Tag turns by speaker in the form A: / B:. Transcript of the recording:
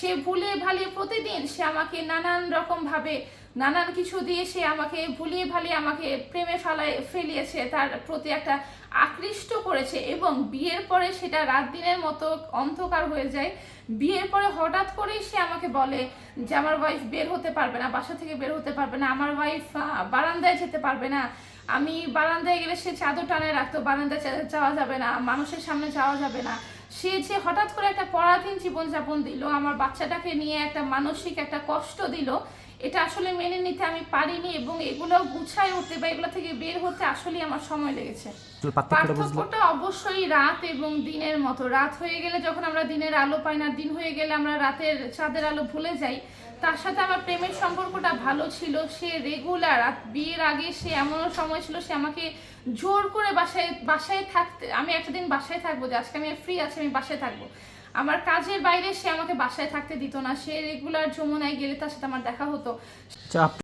A: সে ভুলে ভালিয়ে প্রতিদিন সে আমাকে নানান রকম ভাবে, নানান কিছু দিয়ে সে আমাকে ভুলিয়ে ভালিয়ে আমাকে প্রেমে ফালায়, ফেলিয়েছে, তার প্রতি একটা আকৃষ্ট করেছে এবং বিয়ের পরে সেটা রাত দিনের মতো অন্ধকার হয়ে যায়। বিয়ের পরে হঠাৎ করেই সে আমাকে বলে যে, আমার ওয়াইফ বের হতে পারবে না, বাসা থেকে বের হতে পারবে না, আমার ওয়াইফ বারান্দায় যেতে পারবে না। আমি বারান্দায় গেলে সে চাদর টানে রাখতো, বারান্দায় যাওয়া যাবে না, মানুষের সামনে যাওয়া যাবে না। সে যে হঠাৎ করে একটা পরাধীন জীবনযাপন দিল আমার বাচ্চাটাকে নিয়ে একটা মানসিক একটা কষ্ট দিল এটা আসলে মেনে নিতে আমি পারিনি এবং এগুলো গুছায় উঠতে বা এগুলো থেকে বের হতে আসলে আমার সময় লেগেছে।
B: পার্থক্যটা
A: অবশ্যই রাত এবং দিনের মতো। রাত হয়ে গেলে যখন আমরা দিনের আলো পাই না দিন হয়ে গেলে আমরা রাতের চাঁদের আলো ভুলে যাই তার সাথে আমার প্রেমের সম্পর্কটা ভালো ছিল। সে রেগুলার বিয়ের আগে সে এমনও সময় ছিল সে আমাকে জোর করে বাসায় বাসায় থাকতে আমি একটা দিন বাসায় থাকব যে আজকে আমি ফ্রি আছি আমি বাসায় থাকব। আমার কাজের বাইরে সে আমাকে বাসায় থাকতে দিত না। সে রেগুলার যমুনায় গেলে তার সাথে আমার দেখা হতো।
B: আচ্ছা,